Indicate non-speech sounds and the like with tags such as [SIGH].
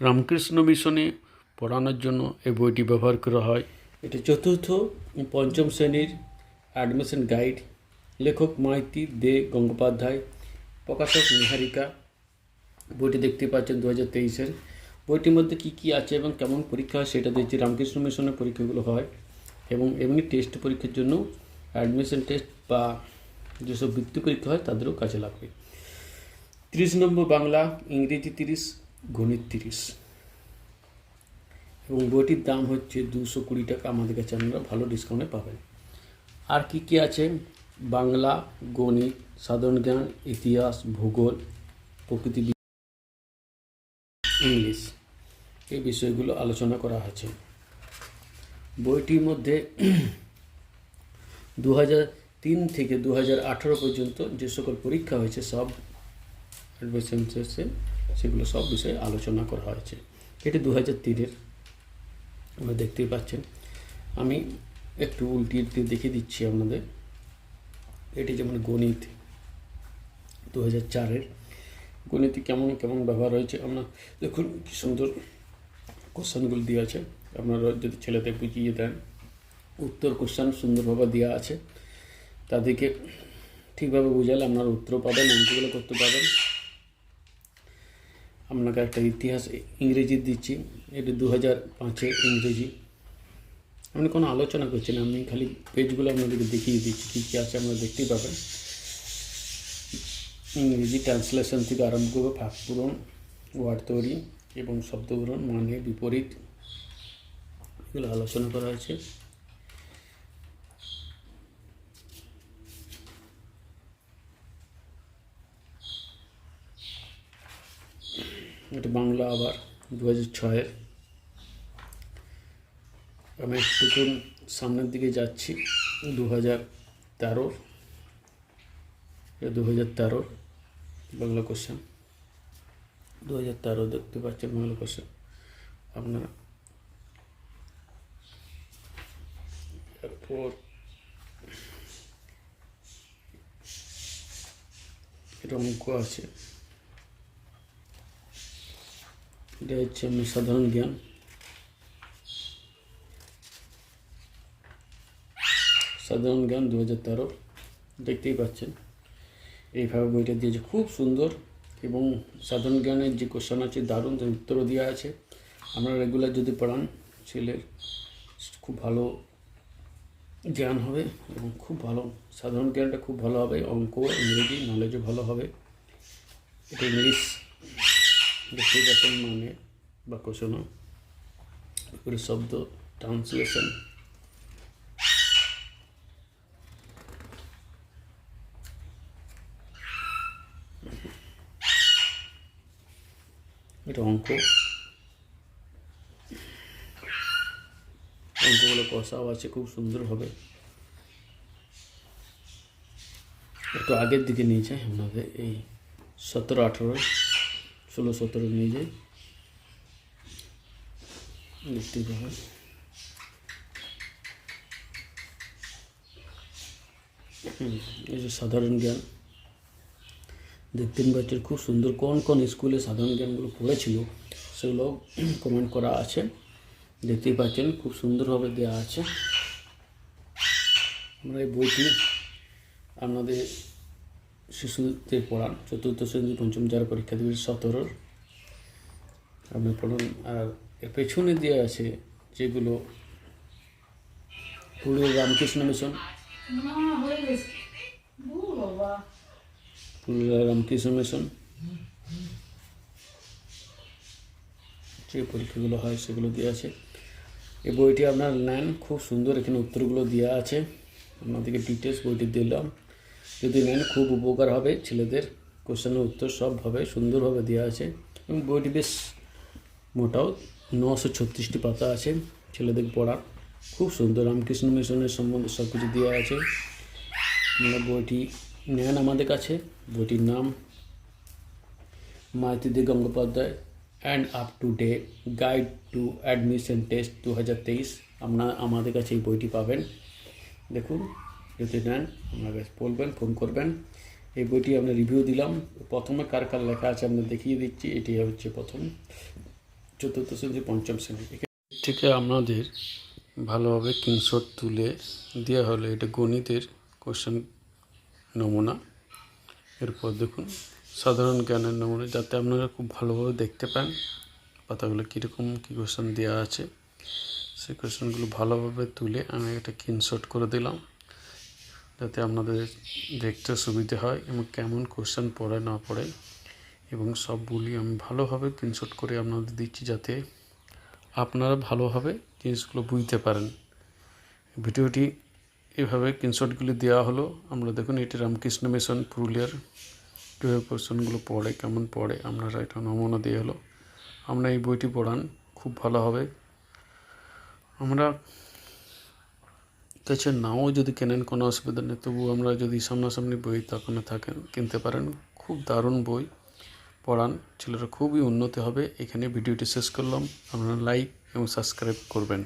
রামকৃষ্ণ মিশনে পড়ানোর জন্য এই বইটি ব্যবহার করা হয়। এটি চতুর্থ পঞ্চম শ্রেণির অ্যাডমিশন গাইড লেখক মাইতি দে গঙ্গোপাধ্যায়, প্রকাশক নিহারিকা। বইটি দেখতে পাচ্ছেন দু হাজার তেইশের। বইটির মধ্যে কী কী আছে এবং কেমন পরীক্ষা হয় সেটা দেখছি রামকৃষ্ণ মিশনের পরীক্ষাগুলো হয় এবং এমনি টেস্ট পরীক্ষার জন্য অ্যাডমিশন টেস্ট বা যেসব বৃত্তি পরীক্ষা হয় তাদেরও কাজে লাগবে। তিরিশ নম্বর বাংলা, ইংরেজি তিরিশ গণিত তিরিশ। এবং বইটির দাম হচ্ছে দুশো কুড়ি টাকা। আমাদের কাছে আপনারা ভালো ডিসকাউন্টে পাবেন। আর কি কি আছে? বাংলা, গণিত, সাধারণ জ্ঞান, ইতিহাস, ভূগোল, প্রকৃতি ইংলিশ এই বিষয়গুলো আলোচনা করা আছে বইটির মধ্যে [CLEARS THROAT] দু তিন থেকে দু পর্যন্ত যে সকল পরীক্ষা হয়েছে, সব অ্যাডমিশনসে সেগুলো সব বিষয়ে আলোচনা করা হয়েছে। এটি দু হাজার তিনের। আমরা দেখতেই পাচ্ছেন। আমি একটু উল্টিয়ে দিয়ে দেখিয়ে দিচ্ছি আপনাদের। এটি যেমন গণিত দু হাজার চারের। গণিতে কেমন কেমন ব্যবহার হয়েছে? আমরা দেখুন কি সুন্দর কোশ্চেনগুলো দেওয়া আছে। আপনারা যদি ছেলেদের বুঝিয়ে দেন। উত্তর কোশ্চেন সুন্দরভাবে দেওয়া আছে। তাদেরকে ঠিকভাবে বুঝালে আপনারা উত্তর পাবেন অঙ্কগুলো করতে পারবেন। আপনাকে একটা ইতিহাস ইংরেজি দিচ্ছি, এটি দু হাজার পাঁচের ইংরেজি। আমি কোনো আলোচনা করছি না, আমি খালি পেজগুলো আপনাদেরকে দেখিয়ে দিচ্ছি, কী কী আছে আপনারা দেখতেই পাবেন। ইংরেজি ট্রান্সলেশন থেকে আরম্ভ করে ফাঁক পূরণ, ওয়ার্ড তৈরি এবং শব্দ পূরণ মানে বিপরীত, এগুলো আলোচনা করা হয়েছে। এটা বাংলা আবার দু হাজার ছয়ের আমি একটুকুন সামনের দিকে যাচ্ছি দু হাজার তেরোর দু হাজার তেরোর বাংলা কোশ্চেন দু হাজার তেরো দেখতে পাচ্ছেন বাংলা কোশ্চেন আপনারা এরপর এটা অঙ্ক আছে। এটা হচ্ছে আমি সাধারণ জ্ঞান। সাধারণ জ্ঞান দু হাজার তেরো, দেখতেই পাচ্ছেন। এইভাবে বইটা দিয়েছে। খুব সুন্দর এবং সাধারণ জ্ঞানের যে কোশ্চেন আছে, দারুণ তার উত্তরও দেওয়া আছে। আপনারা রেগুলার যদি পড়ান, ছেলের খুব ভালো জ্ঞান হবে এবং খুব ভালো, সাধারণ জ্ঞানটা খুব ভালো হবে। অঙ্ক, ইংরেজি নলেজও ভালো হবে। এটা ইংলিশ পাচ্ছেন মানে বা কোশ্চেনও করে শব্দ ট্রান্সলেশন এটা অঙ্ক। অঙ্কগুলো কষাও আছে, খুব সুন্দর হবে। একটু আগের দিকে নিয়ে যাই আপনাদের এই সতেরো আঠেরো ষোলো, সতেরো নিয়ে যাই। দেখতেই পাবেন এই যে সাধারণ জ্ঞান। দেখতেন পাচ্ছেন খুব সুন্দর কোন কোন স্কুলে সাধারণ জ্ঞানগুলো পড়েছিল, সেগুলো কমেন্ট করা আছে। দেখতেই পাচ্ছেন, খুব সুন্দরভাবে দেওয়া আছে। আমরা এই বইটি আপনাদের শিশুদের পড়ান। চতুর্থ শ্রেণি পঞ্চম যারা পরীক্ষা দেবে সতেরোর আপনি পড়ুন। আর এর পেছনে দেওয়া আছে যেগুলো পুরুলিয়া রামকৃষ্ণ মিশন। পুরুলিয়া রামকৃষ্ণ মিশন। যে পরীক্ষাগুলো হয় সেগুলো দেওয়া আছে। এই বইটি আপনার নেন। খুব সুন্দর এখানে উত্তরগুলো দেওয়া আছে। আপনাদেরকে ডিটেলস বইটি দিলাম। যদি নেন, খুব উপকার হবে। ছেলেদের কোশ্চেনের উত্তর সবভাবে সুন্দরভাবে দেওয়া আছে। এবং বইটি বেশ মোটাও, নশো ছত্রিশটি পাতা আছে ছেলেদের পড়ার। খুব সুন্দর, রামকৃষ্ণ মিশনের সম্বন্ধে সব কিছু দেওয়া আছে বইটি নেন আমাদের কাছে। বইটির নাম Maitidi Gangopadhyay and up to date guide to admission test দু হাজার তেইশ আপনার আমাদের কাছে এই বইটি পাবেন। দেখুন যদি নেন কাছে বলবেন ফোন করবেন। এই বইটি আমরা রিভিউ দিলাম। প্রথমে কার কার লেখা আছে আমরা দেখিয়ে দিচ্ছি। এটি হচ্ছে প্রথম। চতুর্থ শ্রেণি, পঞ্চম শ্রেণি। থেকে আপনাদের ভালোভাবে কিংশট তুলে দেওয়া হলো। এটা গণিতের কোশ্চেন নমুনা। এরপর দেখুন, সাধারণ জ্ঞানের নমুনা, যাতে আপনারা খুব ভালোভাবে দেখতে পান পাতাগুলো কীরকম, কী কোশ্চেন দেওয়া আছে। সেই কোশ্চেনগুলো ভালোভাবে তুলে আমি একটা কিনশট করে দিলাম। যাতে আপনাদের দেখতে সুবিধে হয় এবং কেমন কোশ্চেন পড়ে, না পড়ে এবং সবগুলি আমি ভালোভাবে কিনশট করে আপনাদের দিচ্ছি যাতে আপনারা ভালোভাবে জিনিসগুলো বুঝতে পারেন। ভিডিওটি এভাবে স্ক্রিনশটগুলি দেওয়া হলো। আমরা দেখুন, এটি রামকৃষ্ণ মিশন পুরুলিয়ার কীভাবে কোশ্চেনগুলো পড়ে, কেমন পড়ে, আপনারা এটা নমুনা দেওয়া হলো। আমরা এই বইটি পড়ান, খুব ভালো হবে। আমরা কাছে নাও যদি কেনেন কোনো অসুবিধা নেই, তবু আমরা যদি সামনাসামনি বই তখন থাকেন কিনতে পারেন, খুব দারুণ বই, পড়ান, ছেলেরা খুবই উন্নতি হবে। এখানে ভিডিওটি শেষ করলাম। আপনারা লাইক এবং সাবস্ক্রাইব করবেন।